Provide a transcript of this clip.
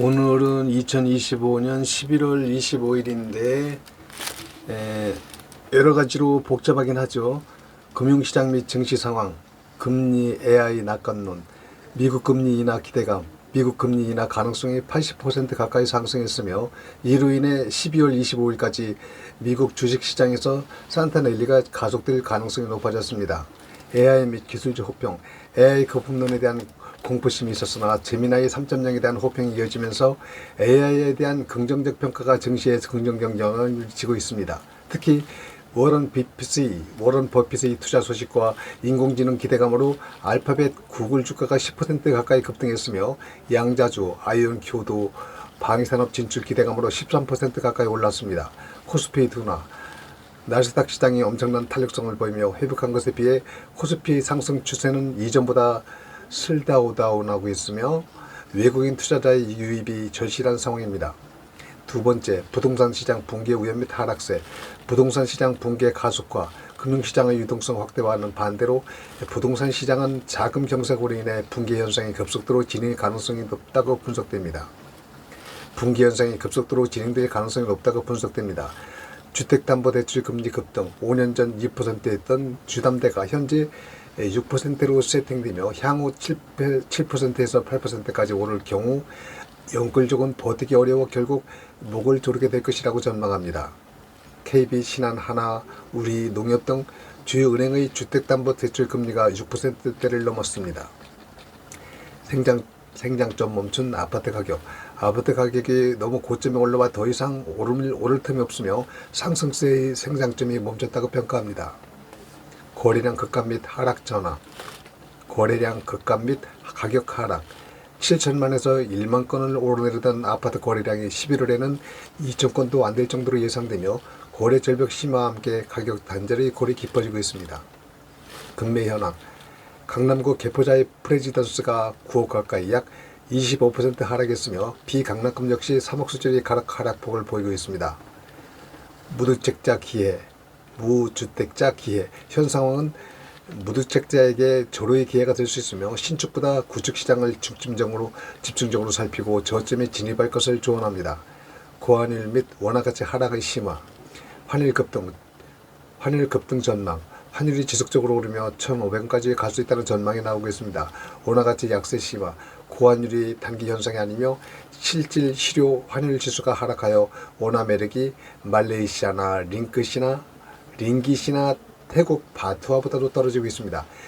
오늘은 2025년 11월 25일인데 여러 가지로 복잡하긴 하죠. 금융시장 및 증시 상황, 금리 AI 낙관론, 미국 금리 인하 기대감, 미국 금리 인하 가능성이 80% 가까이 상승했으며 이로 인해 12월 25일까지 미국 주식시장에서 산타넬리가 가속될 가능성이 높아졌습니다. AI 및 기술적 호평, AI 거품론에 대한 공포심이 있었으나 제미나이 3.0에 대한 호평이 이어지면서 AI에 대한 긍정적 평가가 증시에서 긍정 영향을 미치고 있습니다. 특히 워런 비피스의 워런 버핏의 투자 소식과 인공지능 기대감으로 알파벳 구글 주가가 10% 가까이 급등했으며 양자주 아이언큐도 방위산업 진출 기대감으로 13% 가까이 올랐습니다. 코스피 둔화 나스닥 시장이 엄청난 탄력성을 보이며 회복한 것에 비해 코스피 상승 추세는 이전보다 슬다우다운하고 있으며 외국인 투자자의 유입이 절실한 상황입니다. 두 번째, 부동산 시장 붕괴 우연 및 하락세, 부동산 시장 붕괴 가속화, 금융시장의 유동성 확대와는 반대로 부동산 시장은 자금 경색으로 인해 붕괴 현상이 급속도로 진행의 가능성이 높다고 분석됩니다. 붕괴 현상이 급속도로 진행될 가능성이 높다고 분석됩니다. 주택담보대출 금리 급등, 5년 전 2%였던 주담대가 현재 6%로 세팅되며 향후 7%에서 8%까지 오를 경우 연끌족은 버티기 어려워 결국 목을 조르게 될 것이라고 전망합니다. KB, 신한, 하나, 우리, 농협 등 주요 은행의 주택담보대출 금리가 6%대를 넘었습니다. 생장 생장점 멈춘 아파트 가격. 아파트 가격이 너무 고점에 올라와 더 이상 오를, 오를 틈이 없으며 상승세의 생장점이 멈췄다고 평가합니다. 거래량 급감 및 하락 전환. 거래량 급감 및 가격 하락. 7천만에서 1만 건을 오르내리던 아파트 거래량이 11월에는 2천 건도 안 될 정도로 예상되며 거래 절벽 심화와 함께 가격 단절의 골이 깊어지고 있습니다. 금매 현황. 강남구 개포자의 프레지던스가 9억 가까이 약 25% 하락했으며 비강남금 역시 3억 수준의 가락 하락폭을 보이고 있습니다. 무주택자 기회, 무주택자 기회. 현 상황은 무주택자에게 조로의 기회가 될 수 있으며 신축보다 구축 시장을 중점적으로 집중적으로 살피고 저점에 진입할 것을 조언합니다. 고환율 및 원화 가치 하락의 심화, 환율 급등, 환율 급등 전망, 환율이 지속적으로 오르며 1,500원까지 갈 수 있다는 전망이 나오고 있습니다. 원화 가치 약세 심화, 고환율이 단기 현상이 아니며 실질 실효 환율 지수가 하락하여 원화 매력이 말레이시아나 링크시나 링깃이나 태국 바트와보다도 떨어지고 있습니다.